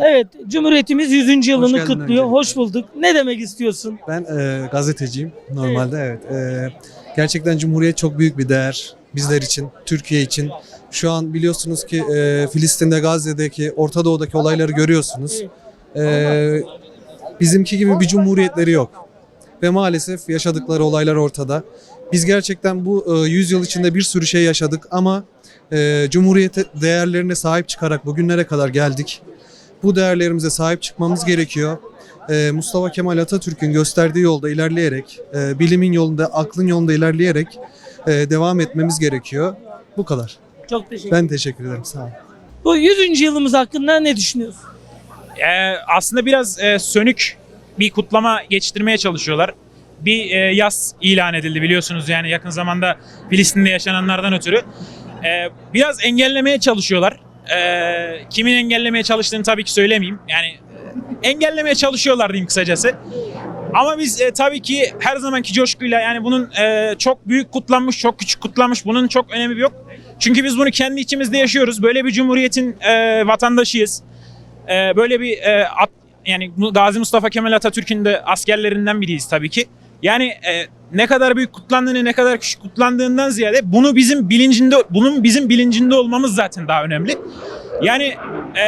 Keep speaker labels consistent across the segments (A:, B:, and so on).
A: Evet, Cumhuriyetimiz 100. yılını
B: geldin
A: kutluyor.
B: öncelikle.
A: Hoş bulduk. Ne demek istiyorsun?
B: Ben e, gazeteciyim normalde evet. E, gerçekten Cumhuriyet çok büyük bir değer bizler için, Türkiye için. Şu an biliyorsunuz ki e, Filistin'de, Gazze'deki, Orta Doğu'daki olayları görüyorsunuz. E, bizimki gibi bir cumhuriyetleri yok. Ve maalesef yaşadıkları olaylar ortada. Biz gerçekten bu e, 100 yıl içinde bir sürü şey yaşadık ama e, Cumhuriyet değerlerine sahip çıkarak bugünlere kadar geldik. Bu değerlerimize sahip çıkmamız gerekiyor. Ee, Mustafa Kemal Atatürk'ün gösterdiği yolda ilerleyerek, e, bilimin yolunda, aklın yolunda ilerleyerek e, devam etmemiz gerekiyor. Bu kadar.
A: Çok teşekkür
B: Ben teşekkür ederim. Sağ olun.
A: Bu 100. yılımız hakkında ne düşünüyorsun?
C: Ee, aslında biraz e, sönük bir kutlama geçiştirmeye çalışıyorlar. Bir e, yaz ilan edildi biliyorsunuz yani yakın zamanda Filistin'de yaşananlardan ötürü. Ee, biraz engellemeye çalışıyorlar. Ee, kimin engellemeye çalıştığını tabii ki söylemeyeyim. Yani e, engellemeye çalışıyorlar diyeyim kısacası. Ama biz e, tabii ki her zamanki coşkuyla yani bunun e, çok büyük kutlanmış, çok küçük kutlanmış bunun çok önemi yok. Çünkü biz bunu kendi içimizde yaşıyoruz. Böyle bir cumhuriyetin e, vatandaşıyız. Ee, böyle bir e, at, yani Gazi Mustafa Kemal Atatürk'ün de askerlerinden biriyiz tabii ki. Yani e, ne kadar büyük kutlandığını ne kadar küçük kutlandığından ziyade bunu bizim bilincinde bunun bizim bilincinde olmamız zaten daha önemli. Yani e,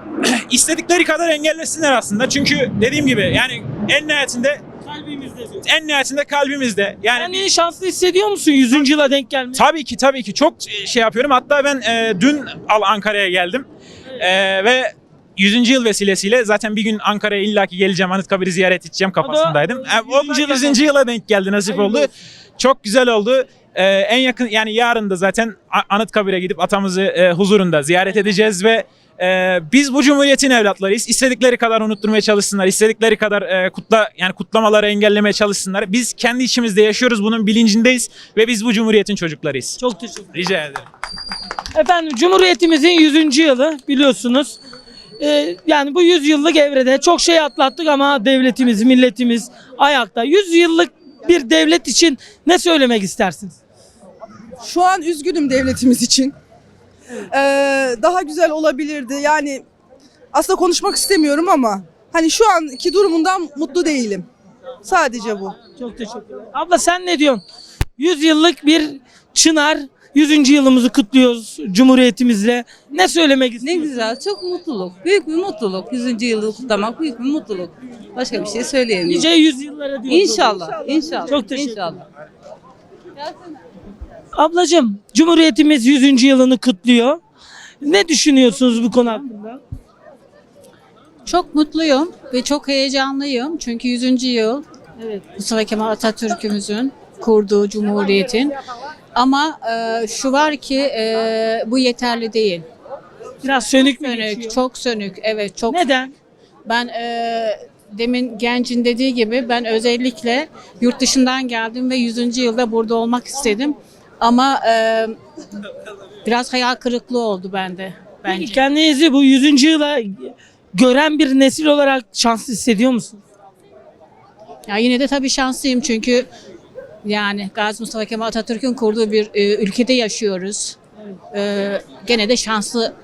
C: istedikleri kadar engellesinler aslında. Çünkü dediğim gibi yani en nihayetinde
A: Kalbimizde diyor.
C: en nihayetinde kalbimizde. Yani
A: Yani şanslı hissediyor musun 100. yıla denk gelmek?
C: Tabii ki tabii ki çok şey yapıyorum. Hatta ben e, dün Ankara'ya geldim E, ve 100. yıl vesilesiyle zaten bir gün Ankara'ya illaki geleceğim Anıtkabir'i ziyaret edeceğim kafasındaydım. E, o da
A: 100. yıla
C: 100. yıla denk geldi nasip
A: Hayırlı
C: oldu.
A: olsun.
C: Çok güzel oldu. E, en yakın yani yarın da zaten Anıtkabir'e gidip atamızı e, huzurunda ziyaret edeceğiz ve e, biz bu cumhuriyetin evlatlarıyız. İstedikleri kadar unutturmaya çalışsınlar. istedikleri kadar e, kutla yani kutlamaları engellemeye çalışsınlar. Biz kendi içimizde yaşıyoruz. Bunun bilincindeyiz ve biz bu cumhuriyetin çocuklarıyız.
A: Çok teşekkür ederim.
C: Rica ederim.
A: Efendim Cumhuriyetimizin 100. yılı biliyorsunuz. Ee, yani bu 100 yıllık evrede çok şey atlattık ama devletimiz, milletimiz ayakta. 100 yıllık bir devlet için ne söylemek istersiniz?
D: Şu an üzgünüm devletimiz için. Ee, daha güzel olabilirdi. Yani aslında konuşmak istemiyorum ama hani şu anki durumundan mutlu değilim. Sadece bu.
A: Çok teşekkür ederim. Abla sen ne diyorsun? 100 yıllık bir çınar 100. yılımızı kutluyoruz Cumhuriyetimizle. Ne söylemek
E: Ne güzel, çok mutluluk. Büyük bir mutluluk. 100. yılı kutlamak büyük bir mutluluk. Başka bir şey söyleyemiyorum.
A: Nice yüzyıllara diyoruz.
E: İnşallah, inşallah.
A: Çok teşekkür
E: İnşallah.
A: Ablacığım Cumhuriyetimiz 100. yılını kutluyor. Ne düşünüyorsunuz bu konu hakkında?
F: Çok mutluyum ve çok heyecanlıyım. Çünkü 100. yıl
A: Evet.
F: Mustafa Kemal Atatürk'ümüzün kurduğu cumhuriyetin. Ama e, şu var ki e, bu yeterli değil.
A: Biraz sönük mü
F: Sönük,
A: geçiyor?
F: çok sönük. Evet, çok.
A: Neden?
F: Ben e, demin Genc'in dediği gibi ben özellikle yurt dışından geldim ve 100. yılda burada olmak istedim. Ama e, biraz hayal kırıklığı oldu bende
A: Peki
F: bence.
A: kendinizi bu 100. yıla gören bir nesil olarak şanslı hissediyor musunuz?
F: Ya yine de tabii şanslıyım çünkü yani Gazi Mustafa Kemal Atatürk'ün kurduğu bir e, ülkede yaşıyoruz. E, gene de şanslı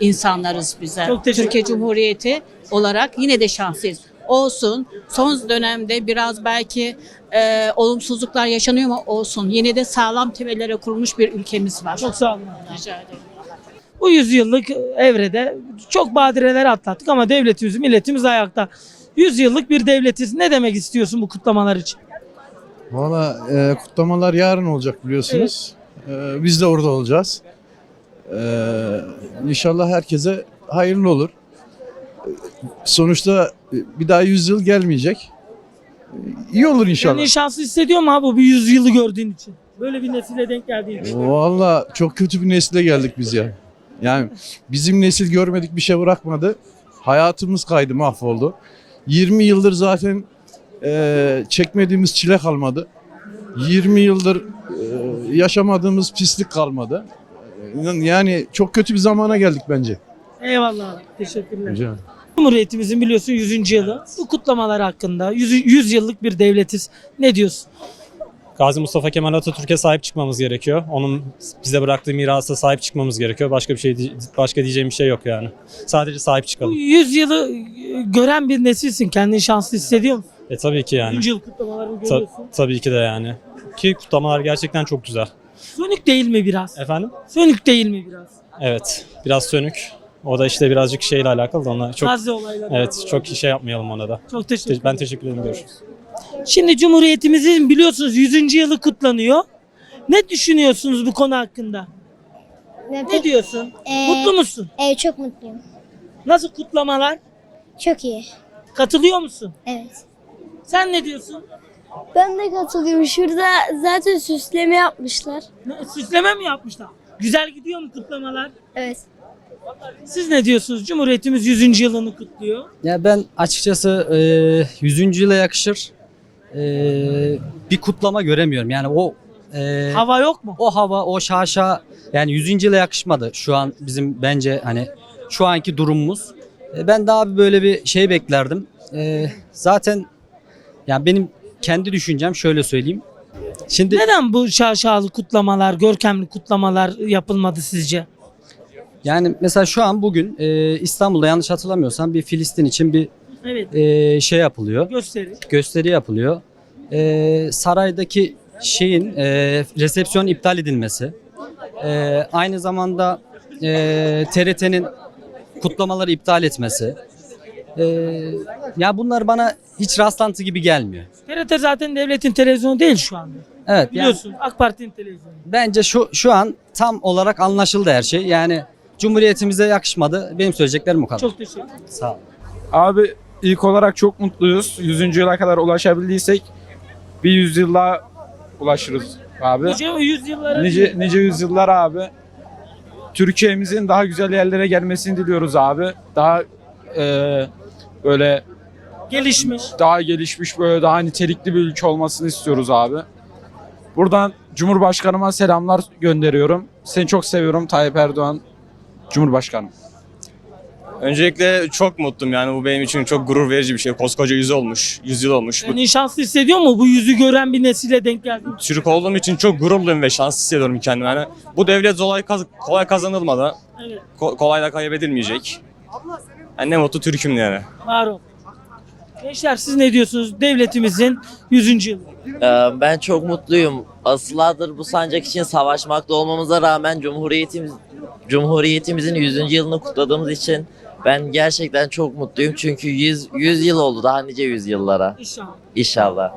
F: insanlarız bizler.
A: Çok teşekkür
F: Türkiye. Cumhuriyeti olarak yine de şanslıyız. Olsun. Son dönemde biraz belki e, olumsuzluklar yaşanıyor ama olsun. Yine de sağlam temellere kurulmuş bir ülkemiz var.
A: Çok sağ olun.
F: rica ederim.
A: Bu yüzyıllık evrede çok badireler atlattık ama devletimiz, milletimiz ayakta. 100 yıllık bir devletiz. Ne demek istiyorsun bu kutlamalar için?
G: Valla e, kutlamalar yarın olacak biliyorsunuz. E, biz de orada olacağız. E, inşallah herkese hayırlı olur. E, Sonuçta e, bir daha 100 yıl gelmeyecek. E, İyi olur inşallah.
A: Kendini şanslı hissediyor mu abi bu 100 yılı gördüğün için? Böyle bir nesile denk geldiğin için.
G: Valla çok kötü bir nesile geldik biz ya. Yani bizim nesil görmedik bir şey bırakmadı. Hayatımız kaydı mahvoldu. 20 yıldır zaten e, çekmediğimiz çile kalmadı. 20 yıldır e, yaşamadığımız pislik kalmadı. Yani çok kötü bir zamana geldik bence.
A: Eyvallah. abi, Teşekkürler.
G: Rica ederim.
A: Cumhuriyetimizin biliyorsun 100. yılı. Bu kutlamalar hakkında 100, 100 yıllık bir devletiz. Ne diyorsun?
H: Gazi Mustafa Kemal Atatürk'e sahip çıkmamız gerekiyor. Onun bize bıraktığı mirasa sahip çıkmamız gerekiyor. Başka bir şey başka diyeceğim bir şey yok yani. Sadece sahip
A: Bu
H: çıkalım.
A: 100 yılı e, gören bir nesilsin. Kendini şanslı hissediyor musun?
H: E tabii ki yani.
A: 100. yıl kutlamalarını
H: Ta-
A: görüyorsun.
H: tabii ki de yani. Ki kutlamalar gerçekten çok güzel.
A: Sönük değil mi biraz?
H: Efendim?
A: Sönük değil mi biraz?
H: Evet. Biraz sönük. O da işte birazcık şeyle alakalı da ona çok
A: Gazze olayları.
H: Evet çok şey yapmayalım ona da.
A: Çok teşekkür
H: Te-
A: ederim.
H: Ben teşekkür ederim. Görüşürüz.
A: Şimdi Cumhuriyetimizin biliyorsunuz 100. yılı kutlanıyor. Ne düşünüyorsunuz bu konu hakkında? Ne diyorsun?
I: Ee,
A: Mutlu musun?
I: Evet çok mutluyum.
A: Nasıl kutlamalar?
I: Çok iyi.
A: Katılıyor musun?
I: Evet.
A: Sen ne diyorsun?
I: Ben de katılıyorum. Şurada zaten süsleme yapmışlar.
A: Ne, süsleme mi yapmışlar? Güzel gidiyor mu kutlamalar?
I: Evet.
A: Siz ne diyorsunuz? Cumhuriyetimiz 100. yılını kutluyor.
J: Ya ben açıkçası e, 100. yıla yakışır e, bir kutlama göremiyorum. Yani o e,
A: Hava yok mu?
J: o hava, o şaşa yani 100. yıla yakışmadı. Şu an bizim bence hani şu anki durumumuz. E, ben daha bir böyle bir şey beklerdim. E, zaten yani benim kendi düşüncem şöyle söyleyeyim. Şimdi
A: Neden bu şaşalı kutlamalar, görkemli kutlamalar yapılmadı sizce?
J: yani mesela şu an bugün e, İstanbul'da yanlış hatırlamıyorsam bir Filistin için bir
A: Evet.
J: e, şey yapılıyor.
A: Gösteri.
J: gösteri yapılıyor. Ee, saraydaki şeyin e, resepsiyon iptal edilmesi. Ee, aynı zamanda e, TRT'nin kutlamaları iptal etmesi. Ee, ya bunlar bana hiç rastlantı gibi gelmiyor.
A: TRT zaten devletin televizyonu değil şu anda.
J: Evet yani
A: Biliyorsun AK Parti'nin televizyonu.
J: bence şu şu an tam olarak anlaşıldı her şey. Yani Cumhuriyetimize yakışmadı. Benim söyleyeceklerim bu kadar.
A: Çok teşekkür ederim.
J: Sağ ol.
K: Abi ilk olarak çok mutluyuz. 100. yıla kadar ulaşabildiysek bir yüzyılla ulaşırız abi.
A: Nice yüzyıllara
K: Nice, nice yüzyıllar abi. Türkiye'mizin daha güzel yerlere gelmesini diliyoruz abi. Daha e, böyle
A: gelişmiş.
K: daha gelişmiş böyle daha nitelikli bir ülke olmasını istiyoruz abi. Buradan Cumhurbaşkanıma selamlar gönderiyorum. Seni çok seviyorum Tayyip Erdoğan Cumhurbaşkanım.
L: Öncelikle çok mutluyum yani bu benim için çok gurur verici bir şey. Koskoca yüz olmuş, yüzyıl olmuş. Bu
A: şanslı hissediyor mu bu yüzü gören bir nesile denk geldin?
L: Türk olduğum için çok gururluyum ve şanslı hissediyorum kendimi. Yani bu devlet kolay, kaz- kolay kazanılmadı.
A: Evet.
L: Ko- kolay da kaybedilmeyecek. Yani ne mutlu Türk'üm yani.
A: Var ol. Gençler siz ne diyorsunuz? Devletimizin 100. yılı.
M: Ee, Ben çok mutluyum. Asıllardır bu sancak için savaşmakta olmamıza rağmen Cumhuriyetimiz Cumhuriyetimizin 100. yılını kutladığımız için ben gerçekten çok mutluyum. Çünkü 100, 100 yıl oldu daha nice yüzyıllara.
A: İnşallah.
M: İnşallah.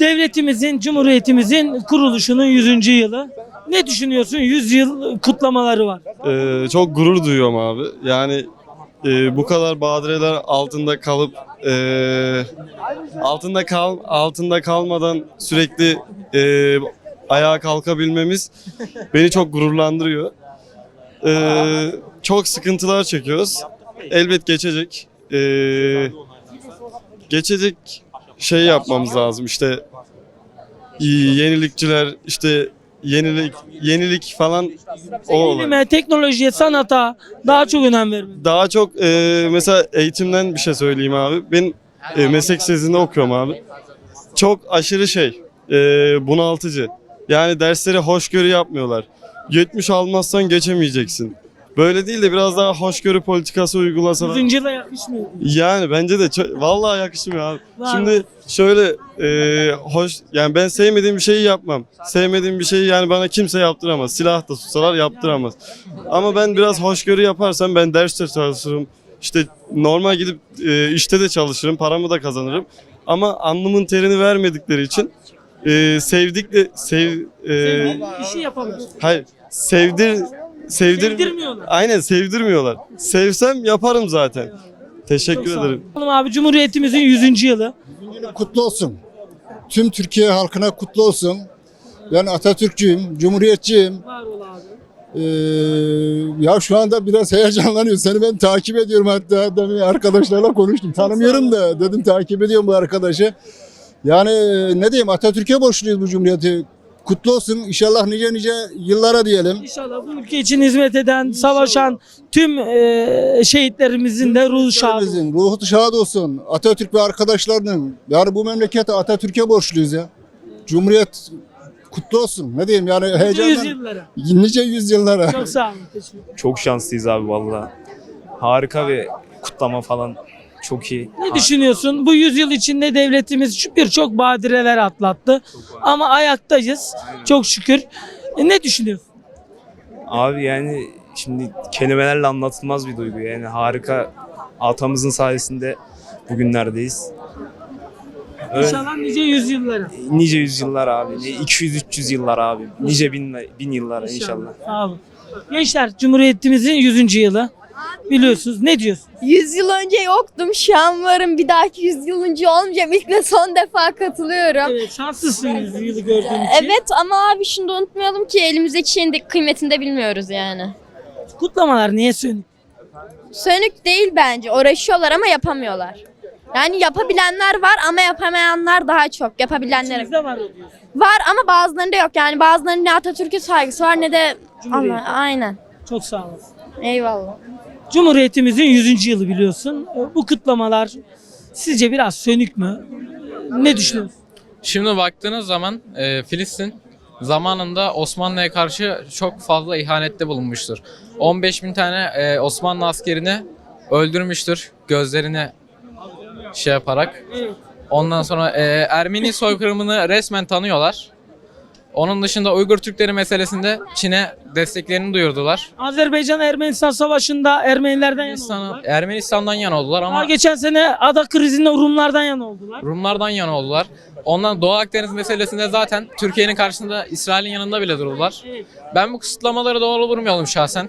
A: Devletimizin, Cumhuriyetimizin kuruluşunun 100. yılı. Ne düşünüyorsun? 100 yıl kutlamaları var.
N: Ee, çok gurur duyuyorum abi. Yani e, bu kadar badireler altında kalıp e, altında kal altında kalmadan sürekli e, ayağa kalkabilmemiz beni çok gururlandırıyor. Ee, çok sıkıntılar çekiyoruz. Elbet geçecek. Ee, geçecek şey yapmamız lazım işte yenilikçiler işte yenilik yenilik falan o olay.
A: Bilime, teknolojiye, sanata daha çok önem vermeli.
N: Daha çok e, mesela eğitimden bir şey söyleyeyim abi. Ben e, meslek lisesinde okuyorum abi. Çok aşırı şey, e, bunaltıcı. Yani dersleri hoşgörü yapmıyorlar. 70 almazsan geçemeyeceksin. Böyle değil de biraz daha hoşgörü politikası uygulasalar.
A: 100. yıla yakışmıyor.
N: Yani bence de çok, vallahi yakışmıyor abi.
A: Var.
N: Şimdi şöyle e, hoş yani ben sevmediğim bir şeyi yapmam. Sevmediğim bir şeyi yani bana kimse yaptıramaz. Silah da tutsalar yaptıramaz. Ama ben biraz hoşgörü yaparsam ben derste çalışırım. İşte normal gidip e, işte de çalışırım, paramı da kazanırım. Ama alnımın terini vermedikleri için e, sevdikle sev e,
A: işi yapamıyorsun.
N: hayır sevdir sevdir
A: Sevdirmiyorlar.
N: Aynen sevdirmiyorlar. Sevsem yaparım zaten. Teşekkür ederim.
A: Oğlum abi Cumhuriyetimizin 100. yılı.
O: Kutlu olsun. Tüm Türkiye halkına kutlu olsun. Ben Atatürkçüyüm, Cumhuriyetçiyim.
A: Var ol abi.
O: Ee, ya şu anda biraz heyecanlanıyor. Seni ben takip ediyorum hatta demin arkadaşlarla konuştum. Tanımıyorum da dedim takip ediyorum bu arkadaşı. Yani ne diyeyim Atatürk'e borçluyuz bu cumhuriyeti kutlu olsun. İnşallah nice nice yıllara diyelim.
A: İnşallah bu ülke için hizmet eden, savaşan tüm e, şehitlerimizin de ruhu şad olsun.
O: Şehitlerimizin ruhu şad olsun. Atatürk ve arkadaşlarının. Yani bu memlekete Atatürk'e borçluyuz ya. Cumhuriyet kutlu olsun. Ne diyeyim yani heyecanla.
A: Yüzyıllara.
O: Nice yüzyıllara.
A: Çok sağ olun. Teşekkür ederim.
L: Çok şanslıyız abi valla. Harika bir kutlama falan. Çok iyi.
A: Ne düşünüyorsun? Bu yüzyıl içinde devletimiz birçok badireler atlattı. Ama ayaktayız. Çok şükür. E, ne düşünüyorsun?
L: Abi yani şimdi kelimelerle anlatılmaz bir duygu. Yani harika atamızın sayesinde bugünlerdeyiz. Öyle-
A: İnşallah nice yüzyıllara.
L: Nice yüzyıllar abi. 200-300 yıllar abi. Nice bin, bin yıllar inşallah.
A: Sağ olun. Gençler Cumhuriyetimizin 100. yılı. Biliyorsunuz. Ne diyorsun?
I: 100 yıl önce yoktum. Şu an varım. Bir dahaki 100 yıl önce olmayacağım. İlk ve son defa katılıyorum.
A: Evet, şanslısın 100 yılı gördüğün için.
I: Evet ama abi şunu da unutmayalım ki elimizdeki şeyin de kıymetini de bilmiyoruz yani.
A: Kutlamalar niye sönük?
I: Sönük değil bence. Uğraşıyorlar ama yapamıyorlar. Yani yapabilenler var ama yapamayanlar daha çok. Yapabilenler
A: İçimizde var o diyorsun.
I: var ama bazılarında yok. Yani bazılarının ne Atatürk'e saygısı var ne de
A: Cumhuriyet.
I: ama aynen.
A: Çok sağ olasın.
I: Eyvallah.
A: Cumhuriyetimizin 100. yılı biliyorsun. Bu kutlamalar sizce biraz sönük mü? Ne düşünüyorsun?
P: Şimdi baktığınız zaman e, Filistin zamanında Osmanlı'ya karşı çok fazla ihanette bulunmuştur. 15 bin tane e, Osmanlı askerini öldürmüştür gözlerini şey yaparak. Ondan sonra e, Ermeni soykırımını resmen tanıyorlar. Onun dışında Uygur Türkleri meselesinde Çin'e desteklerini duyurdular.
A: Azerbaycan Ermenistan savaşında Ermenilerden yana
P: Ermenistan'a-
A: oldular.
P: Ermenistan'dan yana oldular
A: Ama
P: ama
A: geçen sene ada krizinde Rumlardan yana oldular.
P: Rumlardan yana oldular. Ondan Doğu Akdeniz meselesinde zaten Türkiye'nin karşısında İsrail'in yanında bile durdular.
A: Evet.
P: Ben bu kısıtlamaları doğru bulmuyorum şahsen.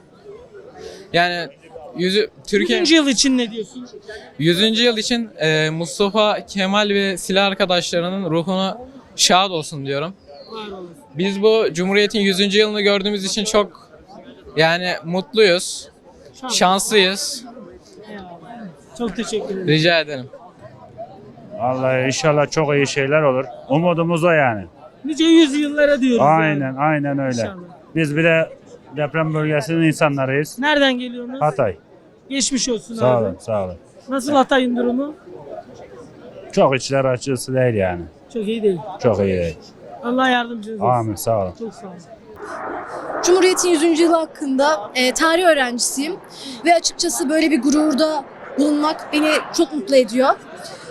P: Yani yüzü, Türkiye
A: 100. yıl için ne diyorsun?
P: 100. yıl için e, Mustafa Kemal ve silah arkadaşlarının ruhunu şad olsun diyorum. Biz bu Cumhuriyet'in 100. yılını gördüğümüz için çok yani mutluyuz, şanslıyız.
A: Çok teşekkür ederim.
P: Rica ederim.
K: Vallahi inşallah çok iyi şeyler olur. Umudumuz o yani.
A: Nice yüzyıllara diyoruz. yani.
K: Aynen aynen öyle.
A: İnşallah.
K: Biz bir de deprem bölgesinin insanlarıyız.
A: Nereden geliyorsunuz?
K: Hatay.
A: Geçmiş olsun
K: Sağ
A: abi.
K: olun sağ olun.
A: Nasıl Hatay'ın durumu?
K: Çok içler açısı değil yani.
A: Çok iyi değil.
K: Çok iyi değil.
A: Allah yardımcınız olsun.
K: Amin sağ olun.
A: Çok sağ olun.
I: Cumhuriyet'in 100. yılı hakkında e, tarih öğrencisiyim ve açıkçası böyle bir gururda bulunmak beni çok mutlu ediyor.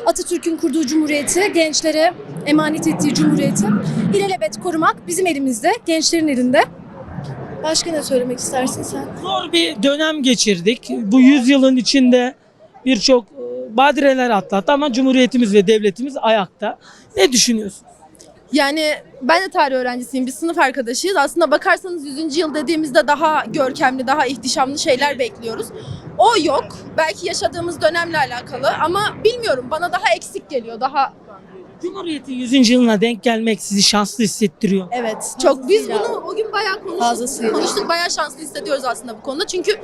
I: Atatürk'ün kurduğu cumhuriyeti, gençlere emanet ettiği cumhuriyeti ilelebet korumak bizim elimizde, gençlerin elinde. Başka ne söylemek istersin sen?
A: Zor bir dönem geçirdik. Bu yüzyılın içinde birçok e, badireler atlattı ama Cumhuriyetimiz ve devletimiz ayakta. Ne düşünüyorsun?
D: Yani ben de tarih öğrencisiyim. Biz sınıf arkadaşıyız. Aslında bakarsanız 100. yıl dediğimizde daha görkemli, daha ihtişamlı şeyler bekliyoruz. O yok. Belki yaşadığımız dönemle alakalı ama bilmiyorum. Bana daha eksik geliyor. Daha
A: Cumhuriyet'in 100. yılına denk gelmek sizi şanslı hissettiriyor.
D: evet. Çok biz bunu o gün bayağı konuştuk.
I: Fazlasıyla.
D: Konuştuk. Bayağı şanslı hissediyoruz aslında bu konuda. Çünkü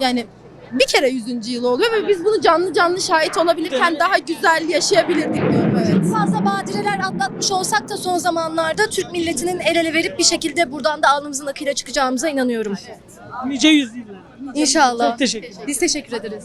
D: yani bir kere 100. yıl oluyor ve biz bunu canlı canlı şahit olabilirken daha güzel yaşayabilirdik diyorum evet.
I: Fazla badireler atlatmış olsak da son zamanlarda Türk milletinin el ele verip bir şekilde buradan da alnımızın akıyla çıkacağımıza inanıyorum.
A: Nice yüzyıllar.
I: İnşallah.
A: Çok teşekkür ederim.
I: Biz teşekkür ederiz.